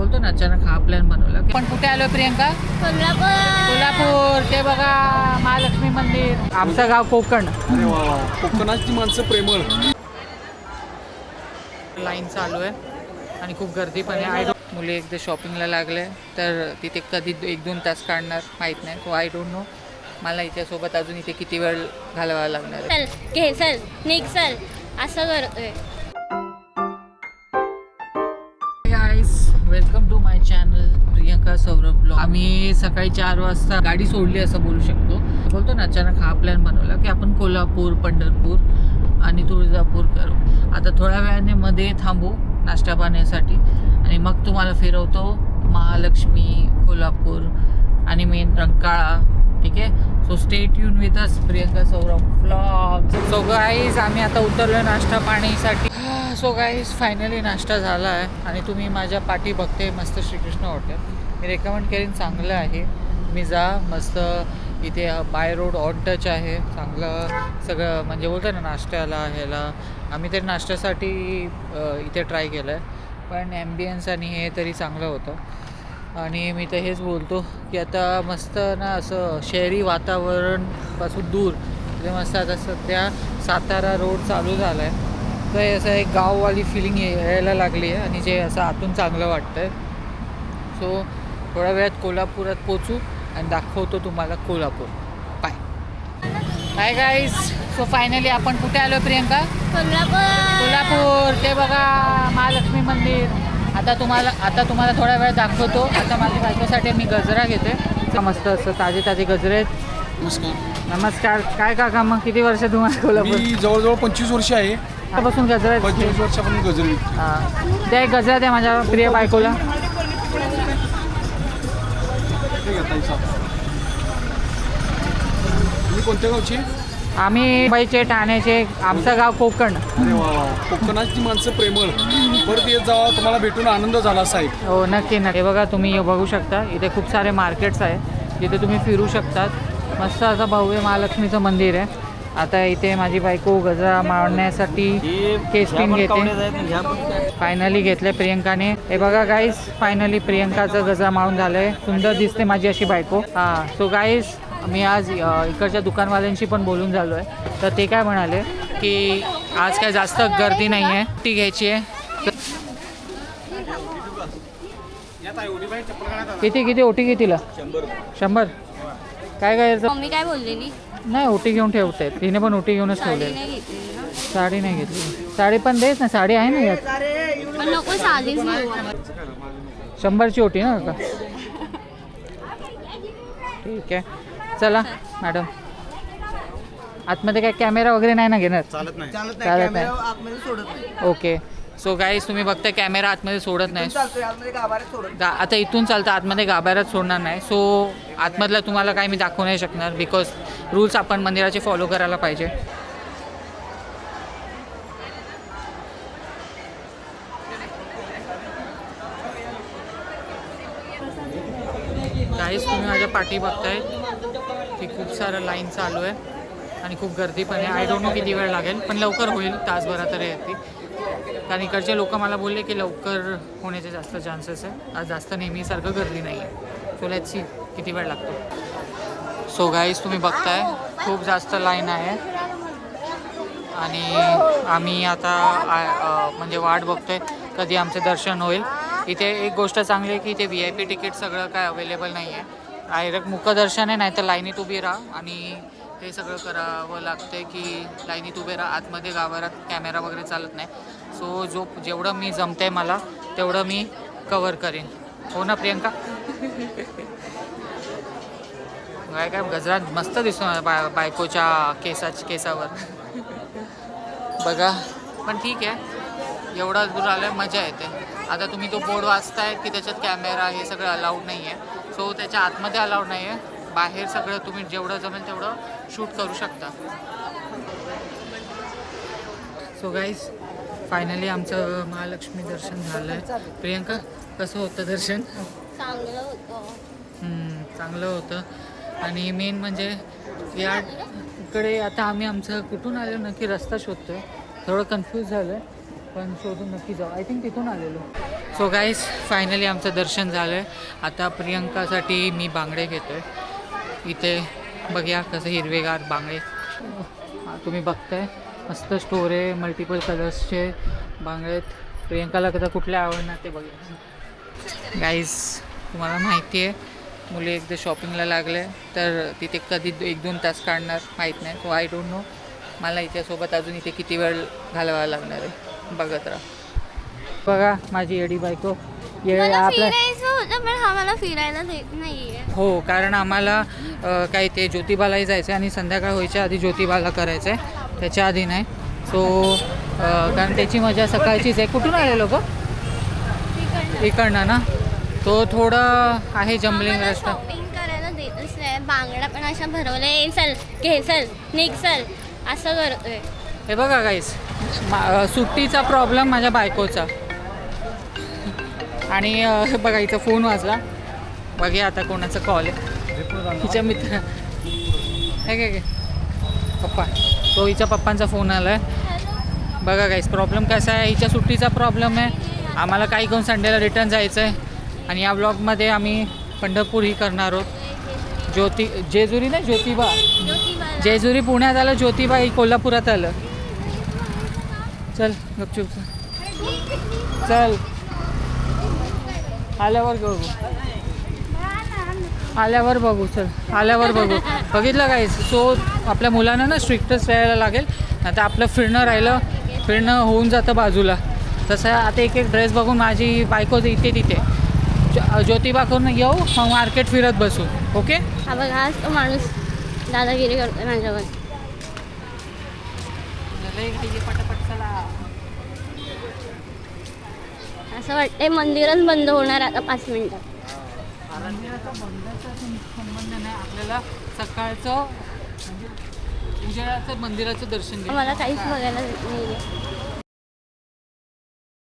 बोलतो ना अचानक हा प्लॅन बनवला पण कुठे आलो प्रियंका? कोल्हापूर. कोल्हापूर ते बघा महालक्ष्मी मंदिर. आमचं गाव कोकण. अरे वा वा. कोकणाची माणसं प्रेमळ. लाईन चालू आहे आणि खूप गर्दी पण आहे. आय डोंट मुले एकदा शॉपिंगला लागले तर तिथे कधी एक दोन तास काढणार माहीत नाही. सो आय डोंट नो मला हिच्यासोबत अजून इथे किती वेळ घालवावा लागणार आहे? चल घे चल निघ चल. असं करतोय. सौरभ ब्लॉग आम्ही सकाळी चार वाजता गाडी सोडली असं बोलू शकतो. बोलतो ना अचानक हा प्लॅन बनवला की आपण कोल्हापूर पंढरपूर आणि तुळजापूर करू. आता थोड्या वेळाने मध्ये थांबू नाश्ता पाण्यासाठी आणि मग तुम्हाला फिरवतो महालक्ष्मी कोल्हापूर आणि मेन रंकाळा. ठीक आहे? So stay युन with us Priyanka Saurabh blog so guys आम्ही आता उतरलो नाश्ता पाणीसाठी. सो गाईज फायनली नाश्ता झाला आहे आणि तुम्ही माझ्या पाठी बघते मस्त श्रीकृष्ण हॉटेल मी रेकमेंड करेन चांगलं आहे. मी जा मस्त इथे बाय रोड ऑन टच आहे. चांगलं सगळं म्हणजे बोलतं ना नाश्त्याला ह्याला. आम्ही तरी नाश्त्यासाठी इथे ट्राय केलं आहे पण ॲम्बियन्स आणि हे तरी चांगलं होतं. आणि मी तर हेच बोलतो की आता मस्त ना असं शहरी वातावरणपासून दूर. म्हणजे मस्त आता सध्या सातारा रोड चालू झाला आहे तर हे असं एक गाववाली फिलिंग यायला लागली आहे. आणि जे असं आतून चांगलं वाटतं आहे सो थोड्या वेळात कोल्हापुरात पोचू आणि दाखवतो तुम्हाला Kolhapur. Bye hi guys so finally आपण कुठे आलो प्रियंका? कोल्हापूर. कोल्हापूर. ते बघा महालक्ष्मी मंदिर. आता तुम्हाला आता तुम्हाला थोडा वेळ दाखवतो. आता माझ्या बायकोसाठी मी गजरा घेते. मस्त असं ताजे ताजे गजरे आहेत. नमस्कार. नमस्कार. काय काका मग किती वर्ष तुम्हाला कोल्हापूर? मी जवळजवळ पंचवीस वर्ष आहे. आतापासून गजरा? पंचवीस वर्षापासून गजर हा. एक गजरा द्या माझ्या प्रिय बायकोला. तुम्ही कोणत्या गावची? आम्ही मुंबईचे ठाण्याचे आमचं गाव कोकण. अरे वा वा. कोकणाची माणसं प्रेमळ. परत येत जावा तुम्हाला भेटून आनंद झाला साहेब. हो नक्की नक्की. बघा तुम्ही बघू शकता. इथे खूप सारे मार्केट्स आहे जिथे तुम्ही फिरू शकतात. मस्त असं भव्य महालक्ष्मीचं मंदिर आहे. आता इथे माझी बायको गजरा मारण्यासाठी केस पिन घेते. फायनली घेतले प्रियंकाने. हे बघा गाईस फायनली प्रियंकाचं गजरा मारून झालंय. सुंदर दिसते माझी अशी बायको. हा सो गाईस मी आज इकडच्या दुकानवाल्यांशी पण बोलून झालो आहे तर ते काय म्हणाले की आज काय जास्त गर्दी नाही आहे ती घ्यायची आहे. किती किती ओटी कितीला शंभर काय काय? मम्मी काय बोललेली? नाही ओटी घेऊन ठेवते. तिने पण ओटी घेऊनच साडी ठेवले साडी नाही घेतली. साडी पण देस ना साडी आहे ना यात. शंभरची ओटी ना का? ठीक आहे. चला मॅडम. आतमध्ये काय कॅमेरा वगैरे नाही ना घेणार? चालत नाही. ओके. सो गाईज तुम्ही बघताय कॅमेरा आतमध्ये सोडत नाही. गा आता इथून चालतं आतमध्ये गाभाऱ्यात सोडणार नाही. सो आतमधलं तुम्हाला काही मी दाखवू नाही शकणार बिकॉज रूल्स आपण मंदिराचे फॉलो करायला पाहिजे. काहीच तुम्ही माझ्या पाठी बघताय. की खूप सारं लाईन चालू आहे. आणि खूप गर्दी पण आहे. आय डोंट नो किती वेळ लागेल पण लवकर होईल तासभरा तरी येते. कारण इकडचे लोक मला बोलले की लवकर होण्याचे जास्त चान्सेस आहे. आज जास्त नेहमीसारखं गर्दी नाही आहे सो सी किती वेळ लागतो? सो गाईज तुम्ही बघताय खूप जास्त लाईन आहे. आणि आम्ही आता म्हणजे वाट बघतोय कधी आमचे दर्शन होईल. इथे एक गोष्ट चांगली आहे की इथे व्ही आय पी तिकीट सगळं काय अवेलेबल नाही आहे डायरेक्ट मुखदर्शन आहे नाही तर लाईनीत उभी राहा. आणि हे सगळं करावं लागतं की लाईनीत उभे राहा. आतमध्ये गावात कॅमेरा वगैरे चालत नाही. सो जो जेवढं मी जमते मला तेवढं मी कवर करेन. हो ना प्रियंका? काय काय गजरा मस्त दिसतो माझ्या बाय बायकोच्या केसाच केसावर. बघा. पण ठीक आहे. एवढा दूर आलं मजा येते. आता तुम्ही तो बोर्ड वाचताय की त्याच्यात कॅमेरा हे सगळं अलाउड नाही आहे सो त्याच्या आतमध्ये अलाउड नाही आहे बाहेर सगळं तुम्ही जेवढं जमेल तेवढं शूट करू शकता. सो गाईज फायनली आमचं महालक्ष्मी दर्शन झालं आहे प्रियंका कसं होतं दर्शन? चांगलं होतं. चांगलं होतं. आणि मेन म्हणजे या इकडे आता आम्ही आमचं कुठून आलो नक्की रस्ता शोधतोय. थोडं कन्फ्यूज झालं आहे पण शोधून नक्की जाऊ. आय थिंक तिथून आलेलो. सो गाईस फायनली आमचं दर्शन झालं आहे आता प्रियंकासाठी मी बांगडे घेतो आहे इथे बघूया कसं हिरवेगार बांगडे. तुम्ही बघताय. मस्त स्टोर आहे मल्टिपल कलर्सचे बांगडे आहेत. प्रियंकाला कदा कुठले आवडणार ते बघूया. गाईज तुम्हाला माहिती आहे मुली एकदा शॉपिंगला लागले तर तिथे कधी एक दोन तास काढणार माहीत नाही. सो आय डोंट नो मला हिच्यासोबत अजून इथे किती वेळ घालवावा लागणार आहे. बघत राहा. बघा माझी एडी बायको. हा मला फिरायला देत हो कारण आम्हाला काय ते ज्योतिबालाही जायचं आहे आणि संध्याकाळ व्हायच्या आधी ज्योतिबाला करायचं आहे त्याच्या आधी नाही. सो कारण त्याची मजा सकाळचीच आहे. कुठून आले लोक? इकडनं ना? तो थोडं आहे जम्बलिंग रस्ता. करायला देतच नाही. बांगडा पण अशा भरवल्या चल घे चल निघ चल. असं करतोय. हे बघा गाईस सुट्टीचा प्रॉब्लेम माझ्या बायकोचा. आणि हे बघा इथं फोन वाजला. बघूया आता कोणाचा कॉल आहे. हिच्या मित्र हे काय काय पप्पा. तो हिच्या पप्पांचा फोन आला आहे बघा काहीच प्रॉब्लेम कसा आहे? हिच्या सुट्टीचा प्रॉब्लेम आहे. आम्हाला काही घेऊन संडेला रिटर्न जायचं आहे आणि या ब्लॉगमध्ये आम्ही पंढरपूर ही करणार आहोत. ज्योती जेजुरी नाही ज्योतिबा. जेजुरी पुण्यात आलं ज्योतिबा ही कोल्हापुरात आलं. चल गपचूप चल. आल्यावर घेऊ आल्यावर बघू चल. आल्यावर बघू. बघितलं काय? सो आपल्या मुलांना ना स्ट्रिक्टच राहायला लागेल. आता आपलं फिरणं राहिलं फिरणं होऊन जातं बाजूला. तसं आता एक एक ड्रेस बघून माझी बायको इथे तिथे. ज्यो- ज्योतिबाकडून येऊ मग मार्केट फिरत बसू. ओके हा बघ हा तो माणूस दादागिरी करतो माझ्यावर. असं वाटतंय मंदिरच बंद होणार आता पाच मिनिटात. मंदिराचा बंदाचा संबंध नाही आपल्याला सकाळचं म्हणजे उजेडाचं मंदिराचं दर्शन मला काहीच बघायला